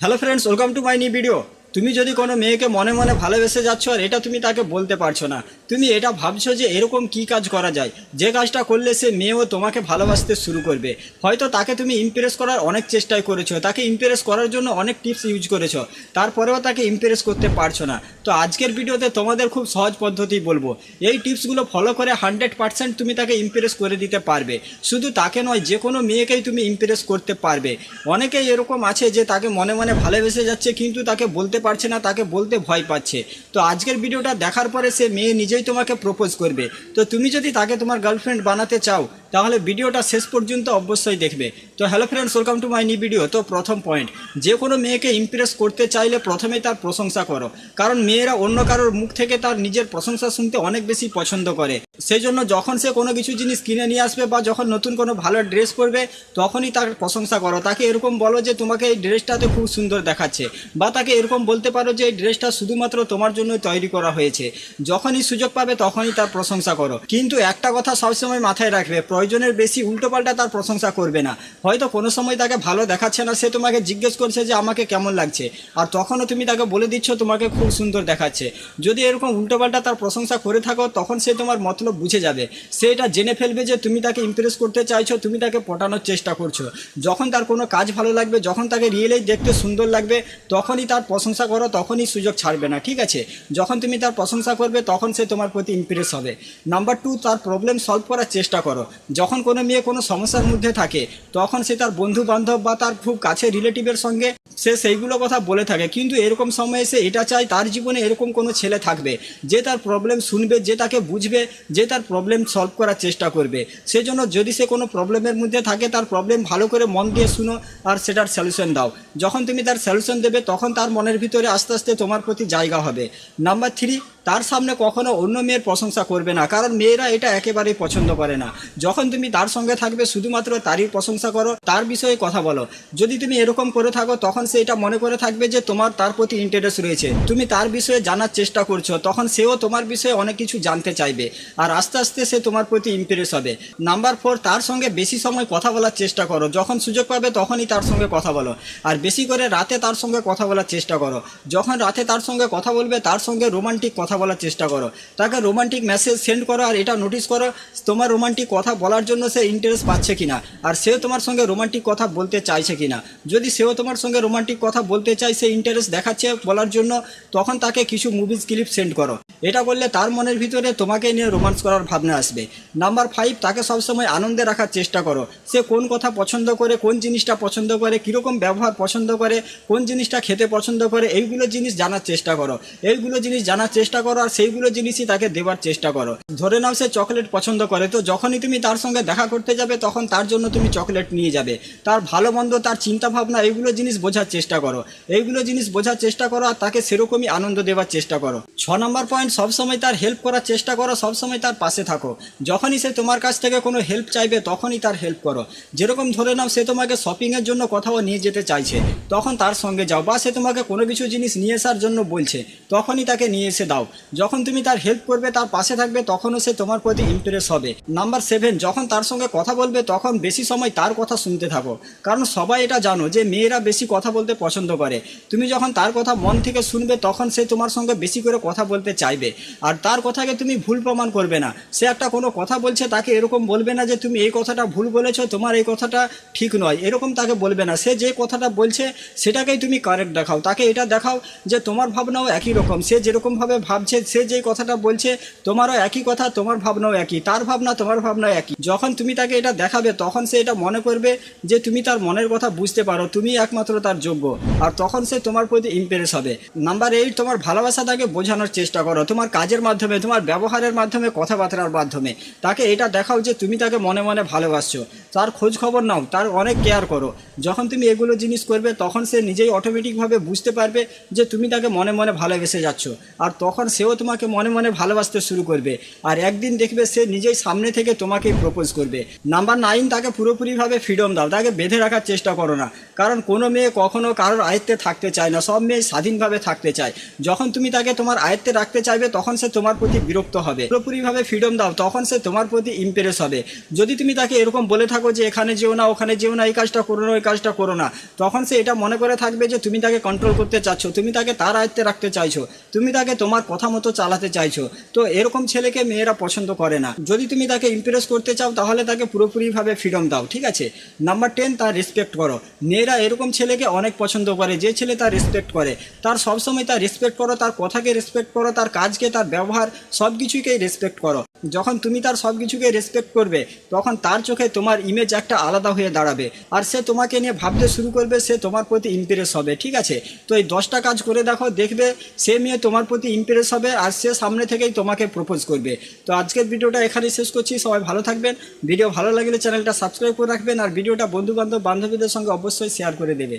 Hello friends welcome to my new video তুমি যদি কোনো মেয়েকে মনে মনে ভালোবেসে যাচ্ছ আর এটা তুমি তাকে বলতে পারছ না, তুমি এটা ভাবছ যে এরকম কি কাজ করা যায়? যে কাজটা করলে সে মেয়েও তোমাকে ভালোবাসতে শুরু করবে। হয়তো তাকে তুমি ইমপ্রেস করার অনেক চেষ্টাই করেছ, তাকে ইমপ্রেস করার জন্য অনেক টিপস ইউজ করেছ, তারপরেও তাকে ইমপ্রেস করতে পারছ না। তো আজকের ভিডিওতে তোমাদের খুব সহজ পদ্ধতি বলব। এই টিপসগুলো ফলো করে হান্ড্রেড পার্সেন্ট তুমি তাকে ইমপ্রেস করে দিতে পারবে। শুধু তাকে নয় যে কোনো মেয়েকেই তুমি ইমপ্রেস করতে পারবে। অনেকেই এরকম আছে যে তাকে মনে মনে ভালোবেসে যাচ্ছে কিন্তু তাকে বলতে পারছে না, তাকে বলতে ভয় পাচ্ছে। তো আজকের ভিডিওটা দেখার পরে সে মেয়ে নিজেই তোমাকে প্রপোজ করবে। তো তুমি যদি তাকে তোমার গার্লফ্রেন্ড বানাতে চাও তাহলে ভিডিওটা শেষ পর্যন্ত অবশ্যই দেখবে। তো hello friends welcome to my new video তো প্রথম পয়েন্ট যে কোনো মেয়েকে ইমপ্রেস করতে চাইলে প্রথমেই তার প্রশংসা করো। কারণ মেয়েরা অন্য কারোর মুখ থেকে তার নিজের প্রশংসা শুনতে অনেক বেশি পছন্দ করে। সেই জন্য যখন সে কোনো কিছু জিনিস কিনে নিয়ে আসবে বা যখন নতুন কোনো ভালো ড্রেস পরবে, তখনই তার প্রশংসা করো। তাকে এরকম বলো যে, তোমাকে এই ড্রেসটাতে খুব সুন্দর দেখাচ্ছে। বা তাকে এরকম বলতে পারো যে, এই ড্রেসটা শুধুমাত্র তোমার জন্য তৈরি করা হয়েছে। যখনই সুযোগ পাবে, তখনই তার প্রশংসা করো। কিন্তু একটা কথা সবসময় মাথায় রাখবে প্রয়োজনের বেশি উল্টোপাল্টা তার প্রশংসা করবে না। হয়তো কোনো সময় তাকে ভালো দেখাচ্ছে না, সে তোমাকে জিজ্ঞেস করছে যে আমাকে কেমন লাগছে। আর তখনও তুমি তাকে বলে দিচ্ছ, তোমাকে খুব সুন্দর দেখাচ্ছে। যদি এরকম উল্টোপাল্টা তার প্রশংসা করে থাকো, তখন সে তোমার মতলব বুঝে যাবে। সে এটা জেনে ফেলবে যে তুমি তাকে ইমপ্রেস করতে চাইছো, তুমি তাকে পটানোর চেষ্টা করছ। যখন তার কোনো কাজ ভালো লাগবে, যখন তাকে রিয়েলেই দেখতে সুন্দর লাগবে, তখনই তার প্রশংসা করো, তখনই সুযোগ ছাড়বে না, ঠিক আছে? যখন তুমি তার প্রশংসা করবে, তখন সে তোমার প্রতি ইমপ্রেস হবে। নাম্বার টু তার প্রবলেম সলভ করার চেষ্টা করো। যখন কোনো মেয়ে কোনো সমস্যার মধ্যে থাকে, তখন সে তার বন্ধু বান্ধব বা তার খুব কাছে রিলেটিভের সঙ্গে সে সেইগুলো কথা বলে থাকে। কিন্তু এরকম সময়ে সে এটা চায় তার জীবনে এরকম কোনো ছেলে থাকবে, যে তার প্রবলেম শুনবে, যে তাকে বুঝবে, যে তার প্রবলেম সলভ করার চেষ্টা করবে। সেজন্য যদি সে কোনো প্রবলেমের মধ্যে থাকে, তার প্রবলেম ভালো করে মন দিয়ে শুনো আর সেটার সলিউশন দাও। যখন তুমি তার সলিউশন দেবে, তখন তার মনের ভিতরে আস্তে আস্তে তোমার প্রতি জায়গা হবে। নাম্বার থ্রি তার সামনে কখনো অন্য মেয়ের প্রশংসা করবে না, কারণ মেয়েরা এটা একেবারেই পছন্দ করে না। যখন তুমি তার সঙ্গে থাকবে, শুধুমাত্র তারই প্রশংসা করো, তার বিষয়ে কথা বলো। যদি তুমি এরকম করে থাকো, তখন সে এটা মনে করে থাকবে যে তোমার তার প্রতি ইন্টারেস্ট রয়েছে। তুমি তার বিষয়ে জানার চেষ্টা করছ, তখন সেও তোমার বিষয়ে অনেক কিছু জানতে চাইবে। আর আস্তে আস্তে সে তোমার প্রতি ইম্প্রেস হবে। নাম্বার ফোর তার সঙ্গে বেশি সময় কথা বলার চেষ্টা করো। যখন সুযোগ পাবে, তখনই তার সঙ্গে কথা বলো। আর বেশি করে রাতে তার সঙ্গে কথা বলার চেষ্টা করো। যখন রাতে তার সঙ্গে কথা বলবে, তার সঙ্গে রোমান্টিক কথা বলার চেষ্টা করো। তাকে রোমান্টিক মেসেজ সেন্ড করো আর এটা নোটিস করো, তোমার রোমান্টিক কথা বলার জন্য সে ইন্টারেস্ট পাচ্ছে কিনা আর সেও তোমার সঙ্গে রোমান্টিক কথা বলতে চাইছে কিনা। যদি সেও তোমার সঙ্গে রোমান্টিক কথা বলতে চায়, সে ইন্টারেস্ট দেখাচ্ছে বলার জন্য, তখন তাকে কিছু মুভিজ ক্লিপ সেন্ড করো। এটা করলে তার মনের ভিতরে তোমাকে নিয়ে রোমান্স করার ভাবনা আসবে। নাম্বার ফাইভ তাকে সবসময় আনন্দে রাখার চেষ্টা করো। সে কোন কথা পছন্দ করে, কোন জিনিসটা পছন্দ করে, কীরকম ব্যবহার পছন্দ করে, কোন জিনিসটা খেতে পছন্দ করে, এইগুলো জিনিস জানার চেষ্টা করো। এইগুলো জিনিস জানার চেষ্টা করো আর সেইগুলো জিনিসই তাকে দেওয়ার চেষ্টা করো। ধরে নাও সে চকলেট পছন্দ করে, তো যখনই তুমি তার সঙ্গে দেখা করতে যাবে, তখন তার জন্য তুমি চকলেট নিয়ে যাবে। তার ভালো, মন্দ, তার চিন্তা ভাবনা এইগুলো জিনিস বোঝার চেষ্টা করো। এইগুলো জিনিস বোঝার চেষ্টা করো আর তাকে সেরকমই আনন্দ দেওয়ার চেষ্টা করো। ছ নম্বর পয়েন্ট সবসময় তার হেল্প করার চেষ্টা করো, সবসময় তার পাশে থাকো। যখনই সে তোমার কাছ থেকে কোনো হেল্প চাইবে, তখনই তার হেল্প করো। যেরকম ধরে নাও সে তোমাকে শপিংয়ের জন্য কোথাও নিয়ে যেতে চাইছে, তখন তার সঙ্গে যাও বা সে তোমাকে কোনো কিছু জিনিস নিয়ে আসার জন্য বলছে, তখনই তাকে নিয়ে এসে দাও। যখন তুমি তার হেল্প করবে, তার পাশে থাকবে, তখনও সে তোমার প্রতি ইমপ্রেস হবে। নাম্বার সেভেন যখন তার সঙ্গে কথা বলবে, তখন বেশি সময় তার কথা শুনতে থাকো। কারণ সবাই এটা জানো যে, মেয়েরা বেশি কথা বলতে পছন্দ করে। তুমি যখন তার কথা মন থেকে শুনবে, তখন সে তোমার সঙ্গে বেশি করে কথা বলতে চাইবে। আর তার কথাকে তুমি ভুল প্রমাণ করবে না। সে একটা কোনো কথা বলছে, তাকে এরকম বলবে না যে, তুমি এই কথাটা ভুল বলেছ, তোমার এই কথাটা ঠিক নয়। এরকম তাকে বলবে না। সে যে কথাটা বলছে, সেটাকেই তুমি কারেক্ট দেখাও। তাকে এটা দেখাও যে, তোমার ভাবনাও একই রকম। সে যেরকমভাবে ভাবছে, সে যেই কথাটা বলছে, তোমারও একই কথা, তোমার ভাবনাও একই, তার ভাবনা, তোমার ভাবনা একই। যখন তুমি তাকে এটা দেখাবে, তখন সে এটা মনে করবে যে তুমি তার মনের কথা বুঝতে পারো, তুমি একমাত্র তার যোগ্য। আর তখন সে তোমার প্রতি ইমপ্রেস হবে। নাম্বার এইট তোমার ভালোবাসা তাকে বোঝানোর চেষ্টা করো, তোমার কাজের মাধ্যমে, তোমার ব্যবহারের মাধ্যমে, কথাবার্তার মাধ্যমে। তাকে এটা দেখাও যে তুমি তাকে মনে মনে ভালোবাসছো। তার খোঁজ খবর নাও, তার অনেক কেয়ার করো। যখন তুমি এগুলো জিনিস করবে, তখন সে নিজেই অটোমেটিকভাবে বুঝতে পারবে যে তুমি তাকে মনে মনে ভালোবেসে যাচ্ছ। আর তখন সেও তোমাকে মনে মনে ভালোবাসতে শুরু করবে। আর একদিন দেখবে সে নিজেই সামনে থেকে তোমাকেই প্রপোজ করবে। নাম্বার নাইন তাকে পুরোপুরিভাবে ফ্রিডম দাও, তাকে বেঁধে রাখার চেষ্টা করো না। কারণ কোনো মেয়ে কখনো কারোর আয়ত্তে থাকতে চায় না, সব মেয়ে স্বাধীনভাবে থাকতে চায়। যখন তুমি তাকে তোমার আয়ত্তে রাখতে চাইবে, তখন সে তোমার প্রতি বিরক্ত হবে। পুরোপুরিভাবে ফ্রিডম দাও, তখন সে তোমার প্রতি ইমপ্রেস হবে। যদি তুমি তাকে এরকম বলে থাকো থাকো যে এখানে যেও না, ওখানে যেও না, এই কাজটা করো না, ওই কাজটা করো না। তখন সে এটা মনে করে থাকবে যে তুমি তাকে কন্ট্রোল করতে চাচ্ছ, তুমি তাকে তার আয়ত্তে রাখতে চাইছো, তুমি তাকে তোমার কথা মতো চালাতে চাইছো। তো এরকম ছেলেকে মেয়েরা পছন্দ করে না। যদি তুমি তাকে ইমপ্রেস করতে চাও, তাহলে তাকে পুরোপুরিভাবে ফ্রিডম দাও, ঠিক আছে? নাম্বার টেন তার রেসপেক্ট করো। মেয়েরা এরকম ছেলেকে অনেক পছন্দ করে, যে ছেলে তার রেসপেক্ট করে। তার সবসময় তার রেসপেক্ট করো, তার কথাকে রেসপেক্ট করো, তার কাজকে, তার ব্যবহার সব কিছুকেই রেসপেক্ট করো। যখন তুমি তার সব কিছুকে রেসপেক্ট করবে, তখন তার চোখে তোমার ইমেজ একটা আলাদা হয়ে দাঁড়াবে। আর সে তোমাকে নিয়ে ভাবতে শুরু করবে, সে তোমার প্রতি ইমপ্রেস হবে, ঠিক আছে? তো এই দশটা কাজ করে দেখো, দেখবে সে মেয়ে তোমার প্রতি ইমপ্রেস হবে আর সে সামনে থেকেই তোমাকে প্রপোজ করবে। তো আজকের ভিডিওটা এখানেই শেষ করছি, সবাই ভালো থাকবেন। ভিডিও ভালো লাগলে চ্যানেলটা সাবস্ক্রাইব করে রাখবেন আর ভিডিওটা বন্ধু বান্ধব বান্ধবীদের সঙ্গে অবশ্যই শেয়ার করে দেবে।